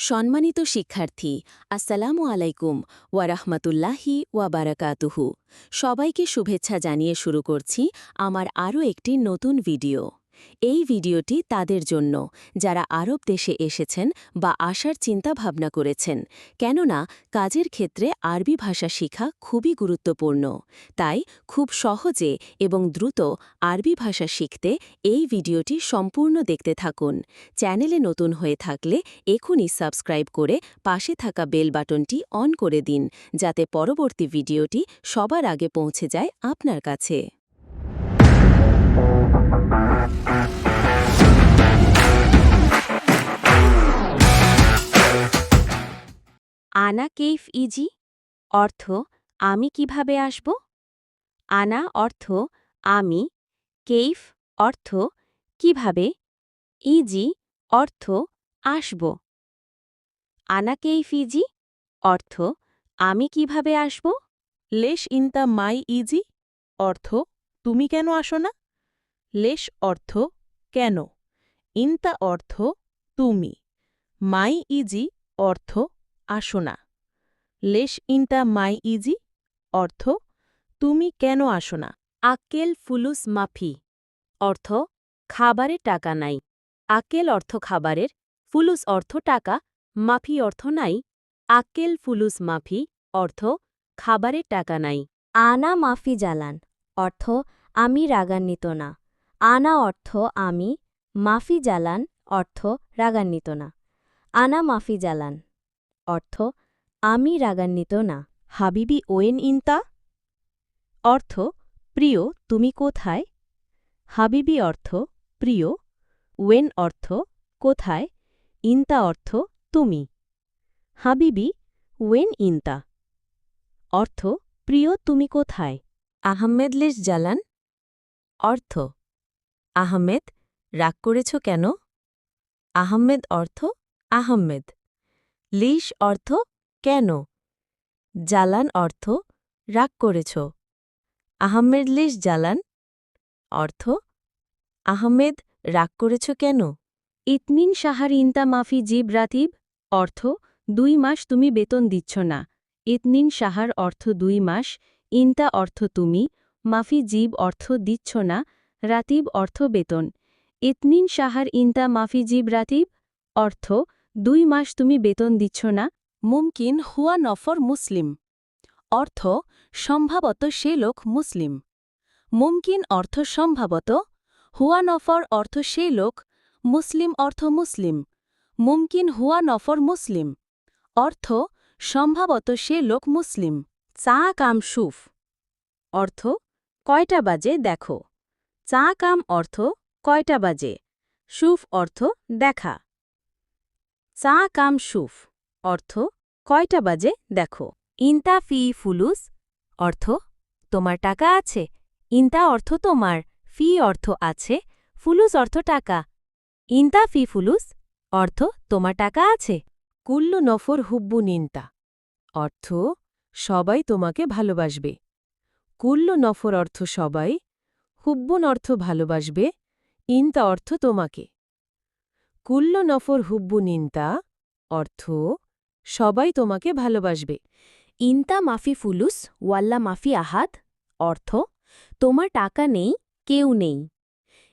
সম্মানিত শিক্ষার্থী, আসসালামু আলাইকুম ওয়ারাহমাতুল্লাহি ওয়াবারাকাতুহু সবাইকে শুভেচ্ছা জানিয়ে শুরু করছি আমার আরও একটি নতুন ভিডিও। এই ভিডিওটি তাদের জন্য, যারা আরব দেশে এসেছেন বা আসার চিন্তাভাবনা করেছেন, কেননা কাজের ক্ষেত্রে আরবি ভাষা শেখা খুবই গুরুত্বপূর্ণ। তাই খুব সহজে এবং দ্রুত আরবি ভাষা শিখতে এই ভিডিওটি সম্পূর্ণ দেখতে থাকুন। চ্যানেলে নতুন হয়ে থাকলে এখনই সাবস্ক্রাইব করে পাশে থাকা বেল বাটনটি অন করে দিন, যাতে পরবর্তী ভিডিওটি সবার আগে পৌঁছে যায় আপনার কাছে। আনা কেইফ ইজি? অর্থ, আমি কীভাবে আসব? আনা অর্থ, আমি। কেইফ অর্থ, কীভাবে? ইজি অর্থ, আসব। আনা কেইফ ইজি? অর্থ, আমি কীভাবে আসব? লেশ ইনতা মাই ইজি? অর্থ, তুমি কেন আসো না? লেশ অর্থ, কেন? ইনতা অর্থ, তুমি। মাই ইজি অর্থ, আসো না। লেশ ইনতা মাই ইজি? অর্থ, তুমি কেন আসো না? আক্কেল ফুলুস মাফি। অর্থ, খাবারে টাকা নাই। আক্কেল অর্থ খাবারের, ফুলুস অর্থ টাকা, মাফি অর্থ নাই। আক্কেল ফুলুস মাফি, অর্থ, খাবারে টাকা নাই। আনা মাফি জালান। অর্থ, আমি রাগান্বিত না। আনা অর্থ, আমি মাফি জালান। অর্থ, রাগান্বিত না। আনা মাফি জালান। অর্থ আমি রাগান্বিত না, হাবিবি ওয়েন ইনতা? অর্থ, প্রিয়, তুমি কোথায়? হাবিবি অর্থ, প্রিয়। ওয়েন অর্থ, কোথায়? ইনতা অর্থ, তুমি। হাবিবি, ওয়েন ইনতা। অর্থ, প্রিয়, তুমি কোথায়? আহমেদ লেশ জালান। অর্থ, আহমেদ, রাগ করেছ কেন? আহমেদ অর্থ, আহমেদ। লিস অর্থ কেন? জালান অর্থ রাগ করেছ। আহমেদ লিশ জালান অর্থ আহমেদ রাগ করেছ কেন? ইতনিন সাহার ইনতা মাফি জিব রাতিব অর্থ দুই মাস তুমি বেতন দিচ্ছ না। ইতনিন সাহার অর্থ দুই মাস, ইনতা অর্থ তুমি মাফি জিব অর্থ দিচ্ছ না, রাতিব অর্থ বেতন। ইতনিন সাহার ইনতা মাফি জিব রাতিব অর্থ দুই মাস তুমি বেতন দিচ্ছ না মুমকিন হুয়া নফর মুসলিম। অর্থ, সম্ভবত সে লোক মুসলিম। মুমকিন অর্থ সম্ভবত, হুয়া নফর অর্থ সে লোক মুসলিম অর্থ মুসলিম। মুমকিন হুয়া নফর মুসলিম। অর্থ, সম্ভবত সে লোক মুসলিম। চা কাম সুফ। অর্থ, কয়টা বাজে দেখো। চা কাম অর্থ, কয়টা বাজে। সুফ অর্থ, দেখা। চা কাম সুফ। অর্থ, কয়টা বাজে, দেখো। ইন্তা ফি ফুলুস, অর্থ, তোমার টাকা আছে। ইন্তা অর্থ তোমার, ফি অর্থ আছে। ফুলুস অর্থ টাকা। ইন্তা ফি ফুলুস, অর্থ, তোমার টাকা আছে। কুল্লু নফর হুব্বু নিন্তা অর্থ, সবাই তোমাকে ভালোবাসবে। কুল্লু নফর অর্থ সবাই, হুব্বুন অর্থ ভালোবাসবে। ইন্তা অর্থ তোমাকে। কুল্ল নফর হুব্বু নিন্তা অর্থ সবাই তোমাকে ভালোবাসবে। ইনতা মাফি ফুলুস, ওয়াল্লা মাফি আহাদ, অর্থ, তোমার টাকা নেই, কেউ নেই।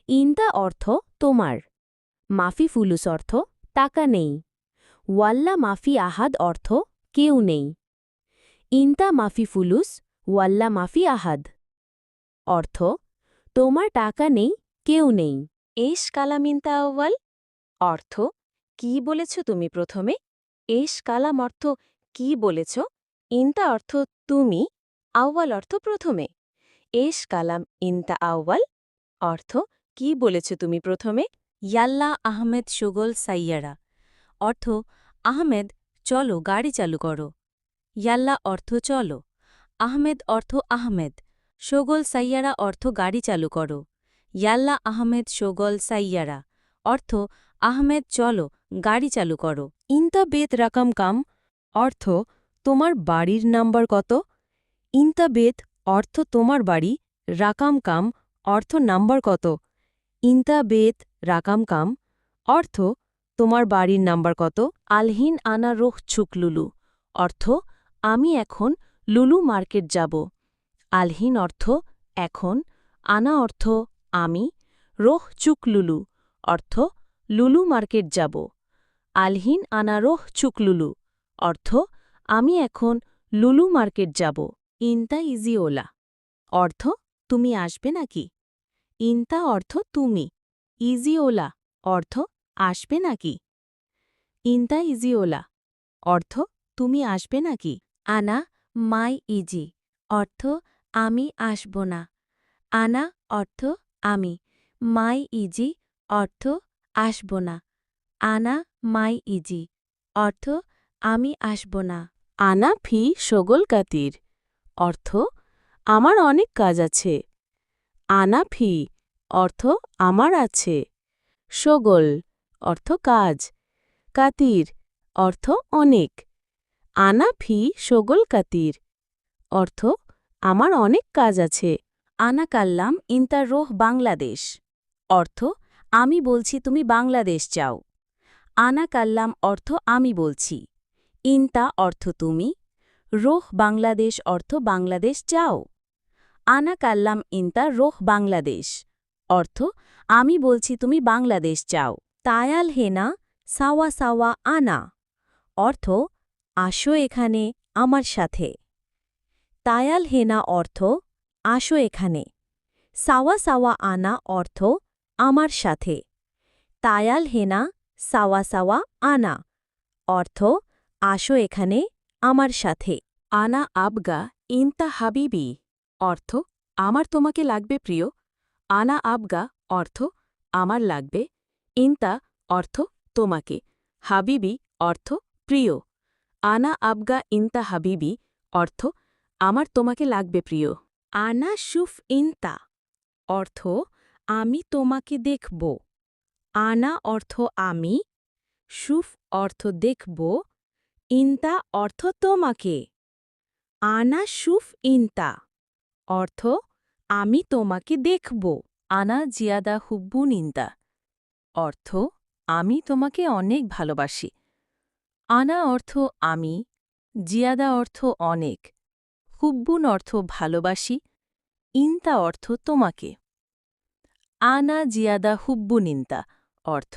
ইনতা অর্থ, তোমার। মাফি ফুলুস অর্থ, টাকা নেই। ওয়াল্লা মাফি আহাদ অর্থ, কেউ নেই। ইনতা মাফি ফুলুস, ওয়াল্লা মাফি আহাদ, অর্থ, তোমার টাকা নেই, কেউ নেই। এস কালাম ইনতা আউ্বাল অর্থ, কি বলেছ তুমি প্রথমে? এস কালাম অর্থ কি বলেছ? ইন্তা অর্থ তুমি আউ্বাল অর্থ প্রথমে। এশ কালাম ইন্তা আউ্বাল অর্থ কি বলেছ তুমি প্রথমে? ইয়াল্লা আহমেদ সুগল সাইয়ারা। অর্থ, আহমেদ, চলো গাড়ি চালু করো। ইয়াল্লা অর্থ চলো, আহমেদ অর্থ আহমেদ শোগল সাইয়ারা অর্থ গাড়ি চালু করো। ইয়াল্লা আহমেদ শোগল সাইয়ারা। অর্থ, আহমেদ, চলো, গাড়ি চালু করো। ইনতা বেত রাকাম কাম? অর্থ, তোমার বাড়ির নাম্বার কত? ইনতা বেত অর্থ, তোমার বাড়ি, রাকাম কাম, অর্থ, নাম্বার কত? ইনতা বেত রাকাম কাম, অর্থ, তোমার বাড়ির নাম্বার কত? আলহিন আনা রোহ ছুক লুলু। অর্থ, আমি এখন লুলু মার্কেট যাব। আলহিন অর্থ, এখন। আনা অর্থ, আমি রোহ চুক লুলু। অর্থ লুলু মার্কেট যাব। আলহিন আনা চুকলুলু অর্থ, আমি এখন লুলু মার্কেট যাব। ইনতা ইজি ওলা। অর্থ, তুমি আসবে নাকি? ইনতা অর্থ, তুমি। ইজি ওলা। অর্থ, আসবে নাকি? ইনতা ইজি ওলা। অর্থ, তুমি আসবে নাকি? আনা, মাই ইজি। অর্থ, আমি আসব না। আনা অর্থ, আমি। মাই ইজি অর্থ আসব না। আনা মাই ইজি। অর্থ আমি আসব না। আনা ফি সগোল কাতির। অর্থ আমার অনেক কাজ আছে। আনা ফি অর্থ আমার আছে। সগোল অর্থ কাজ। কাতির অর্থ অনেক। আনা ফি সগোল কাতির। অর্থ আমার অনেক কাজ আছে। আনা কাল্লাম ইন্টার রোহ বাংলাদেশ। অর্থ আমি বলছি তুমি বাংলাদেশ চাও আনা কাল্লাম অর্থ আমি বলছি। ইনতা অর্থ তুমি। রোহ বাংলাদেশ অর্থ বাংলাদেশ চাও আনা কাল্লাম ইনতা রোহ বাংলাদেশ অর্থ আমি বলছি তুমি বাংলাদেশ চাও তায়াল হেনা সাওয়া সাওয়া আনা অর্থ আসো এখানে আমার সাথে। তায়াল হেনা অর্থ আসো এখানে। সাওয়া সাওয়া আনা অর্থ আমার সাথে। তায়াল হেনা সাওয়া সাওয়া আনা। অর্থ আসো এখানে আমার সাথে। আনা আবগা ইনতা হাবিবি। অর্থ আমার তোমাকে লাগবে প্রিয়। আনা আবগা অর্থ আমার লাগবে। ইনতা অর্থ তোমাকে। হাবিবি অর্থ প্রিয়। আনা আবগা ইনতা হাবিবি অর্থ আমার তোমাকে লাগবে প্রিয়। আনা সুফ ইনতা। অর্থ আমি তোমাকে দেখব। আনা অর্থ আমি, সুফ অর্থ দেখব, ইনতা অর্থ তোমাকে। আনা সুফ ইনতা, অর্থ আমি তোমাকে দেখব। আনা জিয়াদা হুব্বুন ইনতা, অর্থ আমি তোমাকে অনেক ভালোবাসি। আনা অর্থ আমি, জিয়াদা অর্থ অনেক। হুব্বুন অর্থ ভালোবাসি, ইন্তা অর্থ তোমাকে। আনা জিয়াদা হুব্বু নিন্তা অর্থ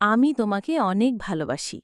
আমি তোমাকে অনেক ভালোবাসি।